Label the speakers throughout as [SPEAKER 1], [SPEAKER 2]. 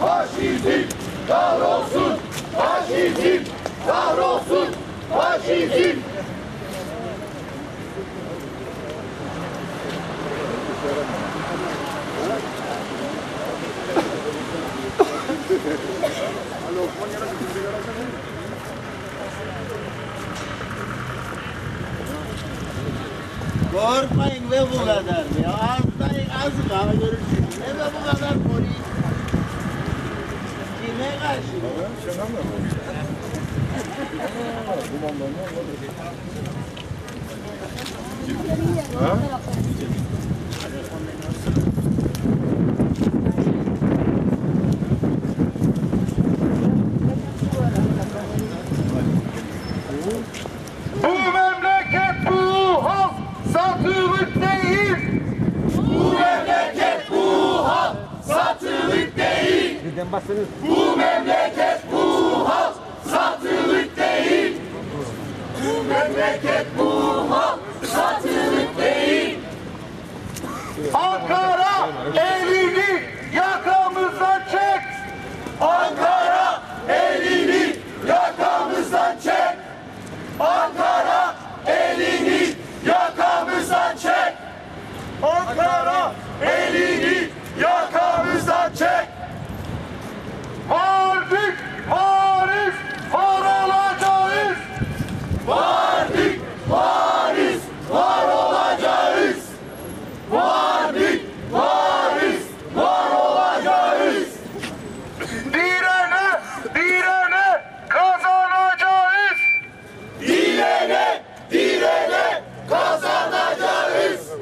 [SPEAKER 1] Faşizm kahrolsun! Faşizm kahrolsun! Faşizm!
[SPEAKER 2] Korkmayın ve bu kadar ya. Ağzındayın azık ama görürsünüz. Ne ve bu kadar polis. Kime karşı?
[SPEAKER 1] Bu memleket bu halk satılık değil. Bu memleket bu halk satılık değil. Bu memleket bu halk satılık değil. Bu memleket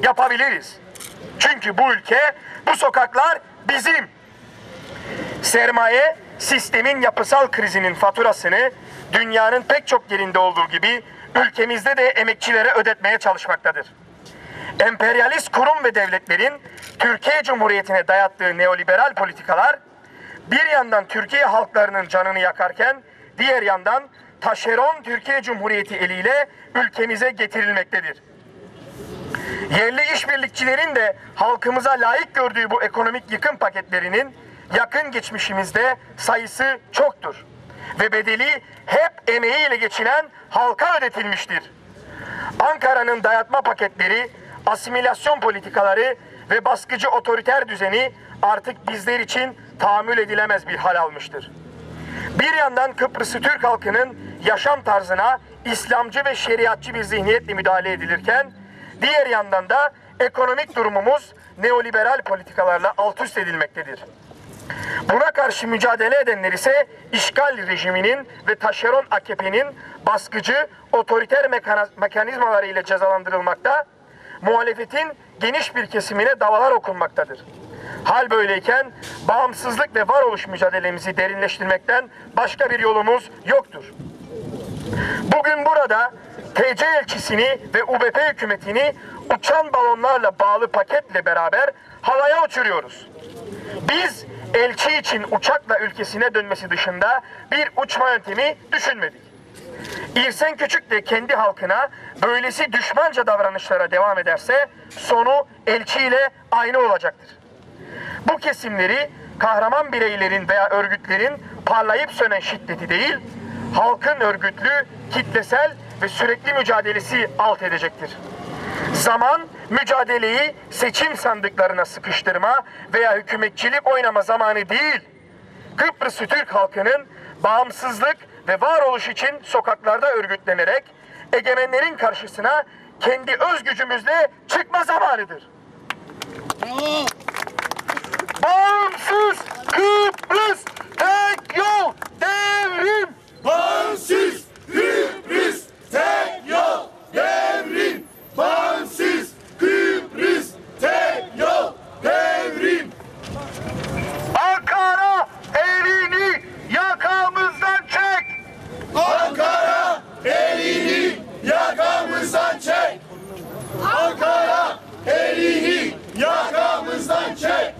[SPEAKER 1] Yapabiliriz. Çünkü bu ülke, bu sokaklar bizim. Sermaye, sistemin yapısal krizinin faturasını dünyanın pek çok yerinde olduğu gibi ülkemizde de emekçilere ödetmeye çalışmaktadır. Emperyalist kurum ve devletlerin Türkiye Cumhuriyeti'ne dayattığı neoliberal politikalar bir yandan Türkiye halklarının canını yakarken diğer yandan taşeron Türkiye Cumhuriyeti eliyle ülkemize getirilmektedir. Yerli işbirlikçilerin de halkımıza layık gördüğü bu ekonomik yıkım paketlerinin yakın geçmişimizde sayısı çoktur. Ve bedeli hep emeğiyle geçilen halka ödetilmiştir. Ankara'nın dayatma paketleri, asimilasyon politikaları ve baskıcı otoriter düzeni artık bizler için tahammül edilemez bir hal almıştır. Bir yandan Kıbrıs'ı Türk halkının yaşam tarzına İslamcı ve şeriatçı bir zihniyetle müdahale edilirken, diğer yandan da ekonomik durumumuz neoliberal politikalarla alt üst edilmektedir. Buna karşı mücadele edenler ise işgal rejiminin ve taşeron AKP'nin baskıcı, otoriter mekana- mekanizmalarıyla cezalandırılmakta, muhalefetin geniş bir kesimine davalar okunmaktadır. Hal böyleyken bağımsızlık ve varoluş mücadelemizi derinleştirmekten başka bir yolumuz yoktur. Bugün burada TC elçisini ve UBP hükümetini uçan balonlarla bağlı paketle beraber havaya uçuruyoruz. Biz elçi için uçakla ülkesine dönmesi dışında bir uçma yöntemi düşünmedik. İrsen Küçük de kendi halkına böylesi düşmanca davranışlara devam ederse sonu elçiyle aynı olacaktır. Bu kesimleri kahraman bireylerin veya örgütlerin parlayıp sönen şiddeti değil, halkın örgütlü, kitlesel ve sürekli mücadelesi alt edecektir. Zaman mücadeleyi seçim sandıklarına sıkıştırma veya hükümetçilik oynama zamanı değil. Kıbrıs'ı Türk halkının bağımsızlık ve varoluş için sokaklarda örgütlenerek egemenlerin karşısına kendi öz gücümüzle çıkma zamanıdır. Bağımsız Kıbrıs tek yol devrim. Bağımsız Kıbrıs tek yol devrim. Bağımsız Kıbrıs tek yol devrim. Ankara elini yakamızdan çek. Ankara elini yakamızdan çek. Ankara elini yakamızdan çek.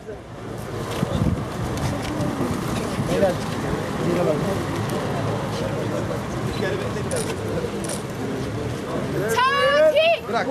[SPEAKER 3] Takip!
[SPEAKER 2] bırak.